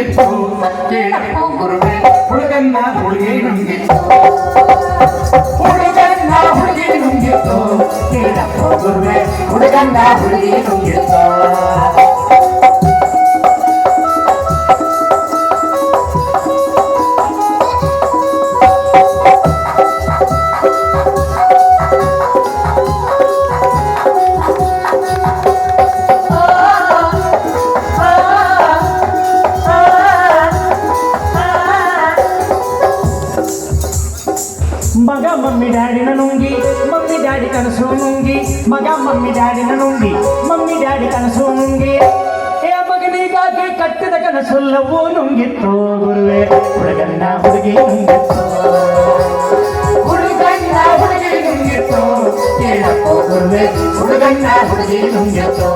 ನುಂಗಿತ್ತು ಕೇಳಪ್ಪ ಗುರುವೆ ಹುಡುಗನ್ನ ಹುಡುಗಿ ನುಂಗಿತ್ತು ಹುಡುಗನ್ನ ಹುಡುಗಿ ನುಂಗಿತ್ತು ಕೇಳಪ್ಪ ಗುರುವೆ ಹುಡುಗನ್ನ ಹುಡುಗಿ ನುಂಗಿತ್ತು ಮಗ ಮಮ್ಮಿ ಡ್ಯಾಡಿನ ನುಂಗಿ, ಮಮ್ಮಿ ಡ್ಯಾಡಿ ಕನಸು ನುಂಗಿ, ಮಗ ಮಮ್ಮಿ ಡ್ಯಾಡಿನ ನುಂಗಿ, ಮಮ್ಮಿ ಡ್ಯಾಡಿ ಕನಸು ನುಂಗಿ. ಏ ಮಗನಿಗಾಗಿ ಕಟ್ಟಿದ ಕನಸುಲ್ಲವೋ ನುಂಗಿತ್ತು ಗುರುವೆ, ಹುಡುಗನ್ನ ಹುಡುಗಿ ನುಂಗಿತ್ತು. ಹುಡುಗನ್ನ ಹುಡುಗಿ ನುಂಗಿತ್ತು, ಕೇಳಪ್ಪ ಗುರುವೆ, ಹುಡುಗನ್ನ ಹುಡುಗಿ ನುಂಗಿತ್ತು.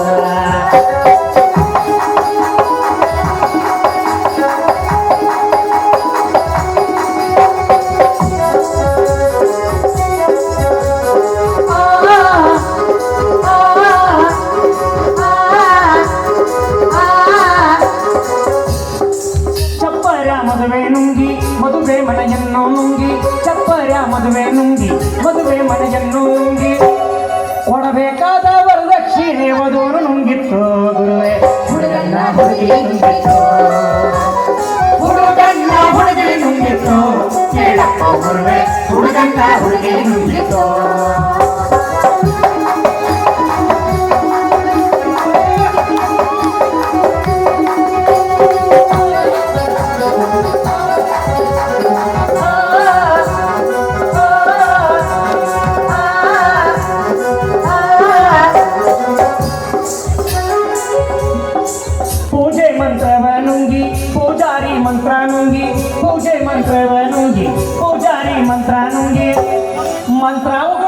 ಮದುವೆ ನುಂಗಿ ಮದುವೆ ಮನೆಯನ್ನು ನುಂಗಿ. ಕೊಡಬೇಕಾದ ವರದಕ್ಷಿಣೆ ವಧುವನ್ನು ನುಂಗಿತ್ತು ಗುರುವೆ. ಹುಡುಗನ್ನ ಹುಡುಗಿ ನುಂಗಿತ್ತು. ಹುಡುಗನ್ನ ಹುಡುಗಿ ನುಂಗಿತ್ತು. ಕೇಳಪ್ಪ ಗುರುವೆ ಹುಡುಗನ್ನ ಹುಡುಗಿ ನುಂಗಿತ್ತು. मंत्र बनूँगी पुजारी मंत्रानूँगी पूजे मंत्र बनूँगी पुजारी मंत्रानूँगी। मंत्राओं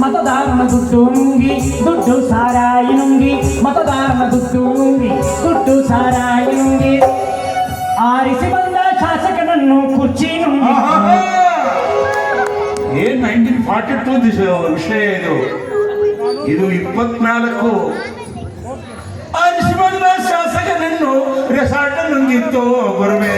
ಮತದಾರನ ದುಡ್ಡು ನುಂಗಿ ದುಡ್ಡು ಸಾರಾಯಿ ನುಂಗಿ ಮತದಾರನ ದುಡ್ಡು ನುಂಗಿ ದುಡ್ಡು ಸಾರಾಯಿ ನುಂಗಿ. ಆರಿಸಿ ಬಂದ ಶಾಸಕನನ್ನು ಕುರ್ಚಿ ನುಂಗಿ. ಏನ್ ನೈನ್ಟೀನ್ ಫಾರ್ಟಿ ಟೂ ವಿಷಯ ಇದು. ಇದು ಇಪ್ಪತ್ನಾಲ್ಕು. ಆರಿಸಿಬಂದ ಶಾಸಕನನ್ನು ರೆಸಾರ್ಟ್ ನುಂಗಿತ್ತು ಗುರುವೆ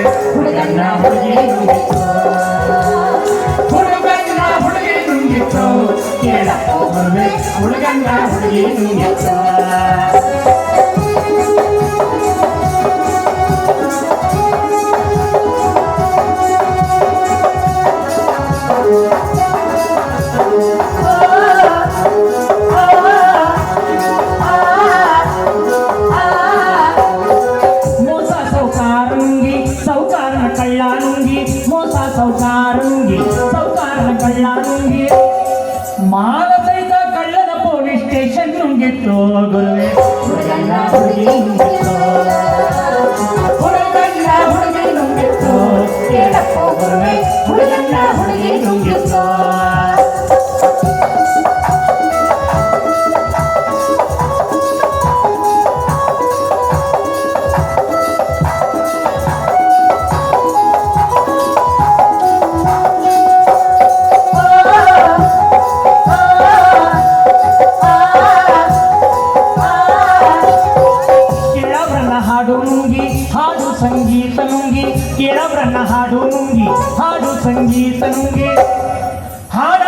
ಮೋಸ ಸೌಕಾರ ನುಂಗಿ ಸೌಕಾರನ ಕಳ್ಳ ನುಂಗಿ ಮಾಲ ಸಹಿತ ಕಳ್ಳನ ಪೊಲೀಸ್ गितो गुरुवे ಹಾಡು ಸಂಗೀತ ನಂಗೆ ಹಾಡು